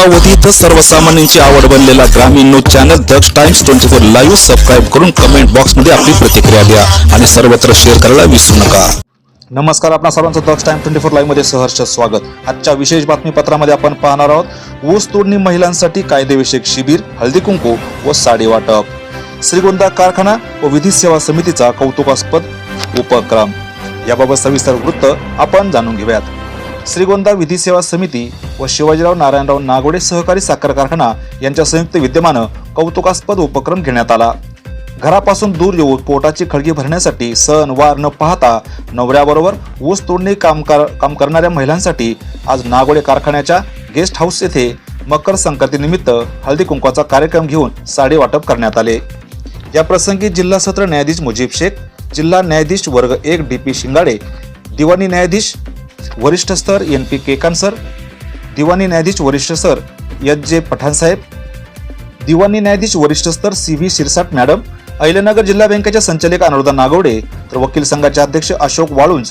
अल्पावधीत सर्वसामान्यांची आवड बनलेला ग्रामीण news channel Daksh times twenty four live subscribe करून कमेंट बॉक्समध्ये आपली प्रतिक्रिया द्या आणि सर्वत्र शेअर करायला विसरू नका. नमस्कार आपणा सर्वांचं दक्ष टाइम ट्वेंटी फोर लाईव्हमध्ये सहर्ष स्वागत. आजच्या विशेष बातमीपत्रामध्ये आपण पाहणार आहोत ऊस तोडणी महिलांसाठी कायदेविषयक शिबिर हळदी कुंकू व साडी वाटप. श्रीगोंदा कारखाना व विधी सेवा समितीचा कौतुकास्पद उपक्रम. याबाबत सविस्तर वृत्त आपण जाणून घेऊयात. श्रीगोंदा विधी सेवा समिती व शिवाजीराव नारायणराव नागोडे सहकारी साखर कारखाना यांच्या संयुक्त विद्यमानं कौतुकास्पद उपक्रम घेण्यात आला. घरापासून दूर येऊन पोटाची खळगी भरण्यासाठी सण वार न पाहता नवऱ्याबरोबर ऊस तोडणी काम कर काम करणाऱ्या महिलांसाठी आज नागोडे कारखान्याच्या गेस्ट हाऊस येथे मकर संक्रांतीनिमित्त हळदी कुंकवाचा कार्यक्रम घेऊन साडी वाटप करण्यात आले. या प्रसंगी जिल्हा सत्र न्यायाधीश मुजीब शेख जिल्हा न्यायाधीश वर्ग एक डी पी शिंगाडे दिवाणी न्यायाधीश वरिष्ठ स्तर एन पी केकान सर दिवाणी न्यायाधीश वरिष्ठ सर एच जे पठाण साहेब दिवाणी न्यायाधीश वरिष्ठ स्तर C V Shirsat madam Ahilyanagar जिल्हा बँकेच्या संचालिका अनुराधा नागवडे तर वकील संघाचे अध्यक्ष अशोक वाळुंज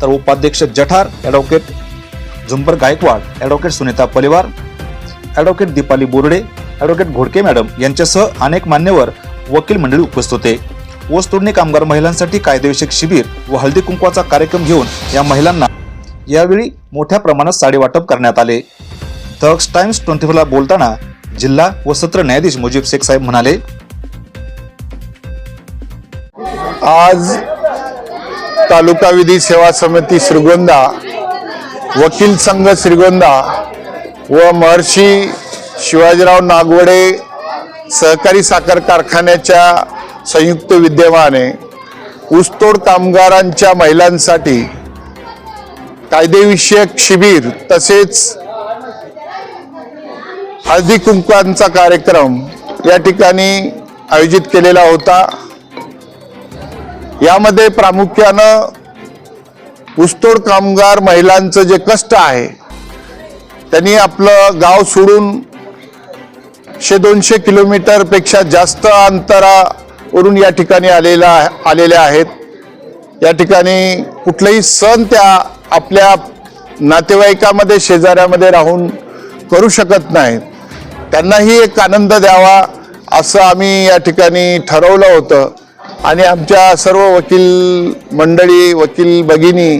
तर उपाध्यक्ष Jathar advocate Zumbar Gaikwad advocate Sunita Paliwar advocate Deepali Borde advocate Ghodke madam यांच्यासह अनेक मान्यवर वकील मंडळी उपस्थित होते. ऊस तोडणी कामगार महिलांसाठी कायदेविषयक शिबिर व हळदी कुंकवाचा कार्यक्रम घेऊन या महिलांना यावेळी मोठ्या प्रमाणात साडी वाटप करण्यात आले. दक्ष टाइम्स ट्वेंटी फोरला बोलताना जिल्हा व सत्र न्यायाधीश मुजीब शेख साहेब म्हणाले आज तालुका विधी सेवा समिती श्रीगोंदा वकील संघ श्रीगोंदा व महर्षी शिवाजीराव नागवडे सहकारी साखर कारखान्याच्या संयुक्त विद्यमाने ऊसतोड कामगारांच्या महिलांसाठी कायदेविषयक शिबिर तसेच हळदी कुंकवांचा कार्यक्रम या ठिकाणी आयोजित केलेला होता. यामध्ये प्रामुख्यानं ऊसतोड कामगार महिलांचं जे कष्ट आहे त्यांनी आपलं गाव सोडून शे दोनशे किलोमीटरपेक्षा जास्त अंतरावरून या ठिकाणी आलेला आलेल्या आहेत. या ठिकाणी कुठलेही सण त्या आपल्या नातेवाईकामध्ये शेजाऱ्यामध्ये राहून करू शकत नाहीत. त्यांनाही एक आनंद द्यावा असं आम्ही या ठिकाणी ठरवलं होतं. आणि आमच्या सर्व वकील मंडळी वकील भगिनी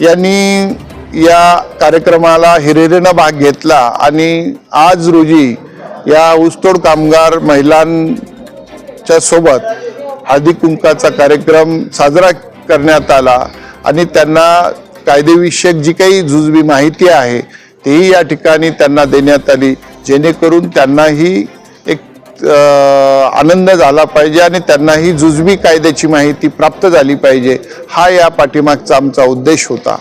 यांनी या कार्यक्रमाला हिरिरीनं भाग घेतला. आणि आज रोजी या ऊसतोड कामगार महिलांच्या सोबत हळदी कुंकाचा कार्यक्रम साजरा करण्यात आला आणि त्यांना कायदेविषयक जी काही जुजबी माहिती आहे तेही या ठिकाणी त्यांना देण्यात आली जेणेकरून त्यांनाही एक आनंद झाला पाहिजे आणि त्यांनाही जुजबी कायद्याची माहिती प्राप्त झाली पाहिजे. हा या पाठीमागचा आमचा उद्देश होता.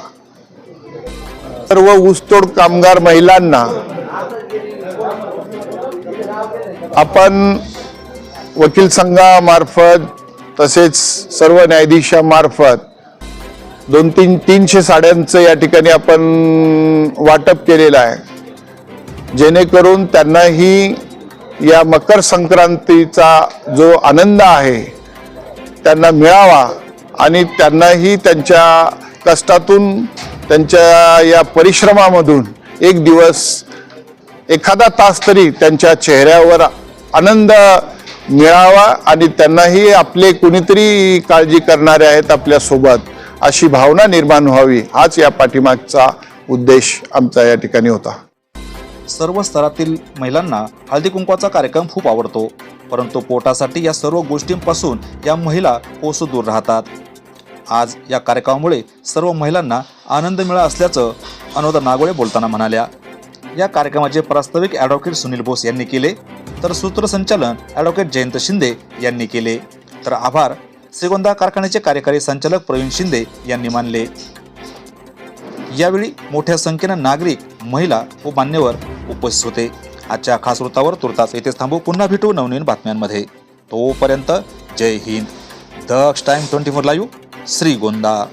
सर्व ऊसतोड कामगार महिलांना आपण वकील संघामार्फत तसेच सर्व न्यायाधीशामार्फत दोन तीन तीनशे साड्यांचं या ठिकाणी आपण वाटप केलेलं आहे. जेणेकरून त्यांनाही या मकर संक्रांतीचा जो आनंद आहे त्यांना मिळावा आणि त्यांनाही त्यांच्या कष्टातून त्यांच्या या परिश्रमामधून एक दिवस एखादा तास तरी त्यांच्या चेहऱ्यावर आनंद मिळावा आणि त्यांनाही आपले कुणीतरी काळजी करणारे आहेत आपल्यासोबत अशी भावना निर्माण व्हावी हाच या पाठीमागचा उद्देश आमचा या ठिकाणी होता. सर्व स्तरातील महिलांना हळदी कुंकवाचा कार्यक्रम खूप आवडतो परंतु पोटासाठी या सर्व गोष्टींपासून या महिला कोसो दूर राहतात. आज या कार्यक्रमामुळे सर्व महिलांना आनंद मिळा असल्याचं अनुदा नागोळे बोलताना म्हणाल्या. या कार्यक्रमाचे प्रास्ताविक ॲडव्होकेट सुनील बोस यांनी केले. तर सूत्रसंचालन ॲडव्होकेट जयंत शिंदे यांनी केले. तर आभार. श्रीगोंदा कारखान्याचे कार्यकारी संचालक प्रवीण शिंदे यांनी मानले. यावेळी मोठ्या संख्येनं नागरिक महिला व मान्यवर उपस्थित होते. आजच्या खास वृत्तावर तुर्तास येथेच थांबू. पुन्हा भेटू नवनवीन बातम्यांमध्ये. तोपर्यंत Jai Hind. Daksh time twenty four live. Shrigonda.